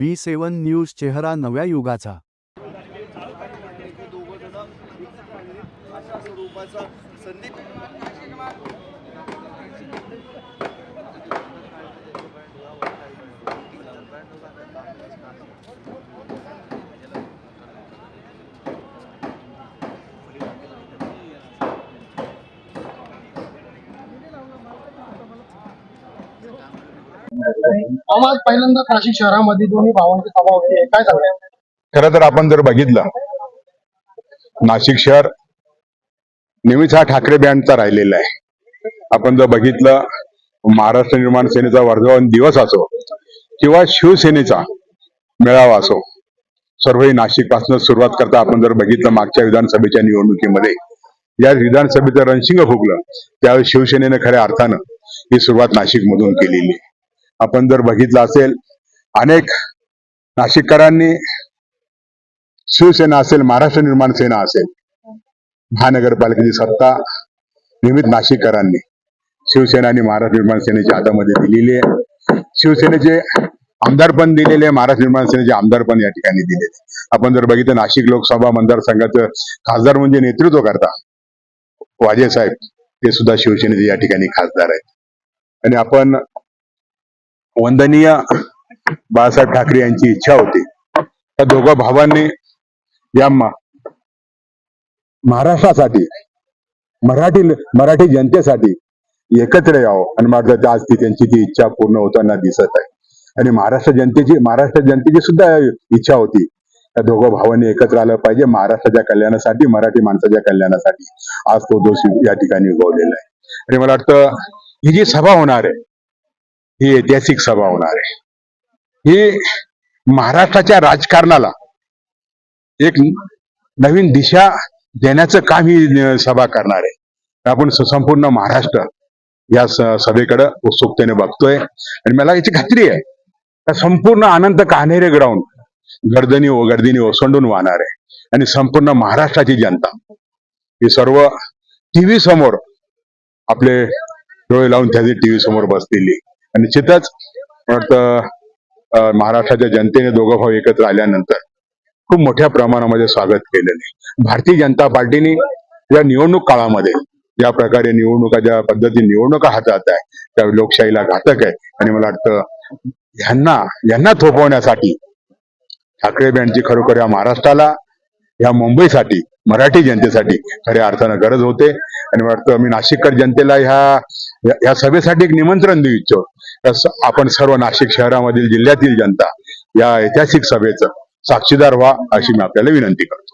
बी सेवन news चेहरा नव्या युगाचा. संदीप. आम्हाला पहिल्यांदा नाशिक शहरामध्ये दोन्ही भावांची सभा होती काय सांगणार खर तर आपण जर बघितलं नाशिक शहर नेहमीच हा ठाकरे बँडचा राहिलेला आहे. आपण जर बघितलं महाराष्ट्र निर्माण सेनेचा वर्धावन दिवस असो किंवा शिवसेनेचा मेळावा असो सर्वही नाशिकपासून सुरुवात करता आपण जर बघितलं मागच्या विधानसभेच्या निवडणुकीमध्ये या विधानसभेचं रणशिंग फुगलं त्यावेळी शिवसेनेनं खऱ्या अर्थानं ही सुरुवात नाशिकमधून केलेली आपण जर बघितलं असेल अनेक नाशिककरांनी शिवसेना असेल महाराष्ट्र निर्माण सेना असेल महानगरपालिकेची सत्ता नियमित नाशिककरांनी शिवसेना आणि महाराष्ट्र निर्माण सेनेच्या हातामध्ये दिलेली आहे. शिवसेनेचे आमदार पण दिलेले आहे, महाराष्ट्र निर्माण सेनेचे आमदार पण या ठिकाणी दिलेले आपण जर बघितलं नाशिक लोकसभा मतदारसंघाचं खासदार म्हणजे नेतृत्व करता वाजे साहेब ते सुद्धा शिवसेनेचे या ठिकाणी खासदार आहेत. आणि आपण वंदनीय बाळासाहेब ठाकरे यांची इच्छा होती. त्या दोघं भावांनी या महाराष्ट्रासाठी मराठी मराठी जनतेसाठी एकत्र यावं. आणि माझं आज ती त्यांची ती इच्छा पूर्ण होताना दिसत आहे. आणि महाराष्ट्र जनतेची महाराष्ट्र जनतेची सुद्धा इच्छा होती. त्या दोघं भावांनी एकत्र आलं पाहिजे. महाराष्ट्राच्या कल्याणासाठी मराठी माणसाच्या कल्याणासाठी. आज तो दोष या ठिकाणी उगवलेला आहे. आणि मला वाटतं ही जी सभा होणार आहे ही ऐतिहासिक सभा होणार आहे. ही महाराष्ट्राच्या राजकारणाला एक नवीन दिशा देण्याचं काम ही सभा करणार आहे. आपण संपूर्ण महाराष्ट्र या सभेकडं सभेकडे उत्सुकतेने बघतोय. आणि मला याची खात्री आहे का संपूर्ण अनंत कान्हेरे ग्राउंड गर्दनी गर्दीने ओसंडून वाहणार आहे. आणि संपूर्ण महाराष्ट्राची जनता ही सर्व टीव्ही समोर आपले डोळे लावून त्याची टीव्ही समोर बसलेली निश्चितच वाटतं महाराष्ट्राच्या जनतेने दोघं भाऊ एकत्र आल्यानंतर खूप मोठ्या प्रमाणामध्ये स्वागत केलेलं आहे. भारतीय जनता पार्टीने या निवडणूक काळामध्ये ज्या प्रकारे निवडणुका ज्या पद्धतीने निवडणुका हातात आहे त्या लोकशाहीला घातक आहे. आणि मला वाटतं यांना यांना थोपवण्यासाठी ठाकरे बँडची खरोखर या महाराष्ट्राला या मुंबईसाठी मराठी जनतेसाठी खऱ्या अर्थानं गरज होते. आणि वाटतं मी नाशिककर जनतेला ह्या या- सभेसाठी एक निमंत्रण देऊ इच्छितो. आपण सर्व नाशिक शहरामधील जिल्ह्यातील जनता या ऐतिहासिक सभेचं साक्षीदार व्हा अशी मी आपल्याला विनंती करतो.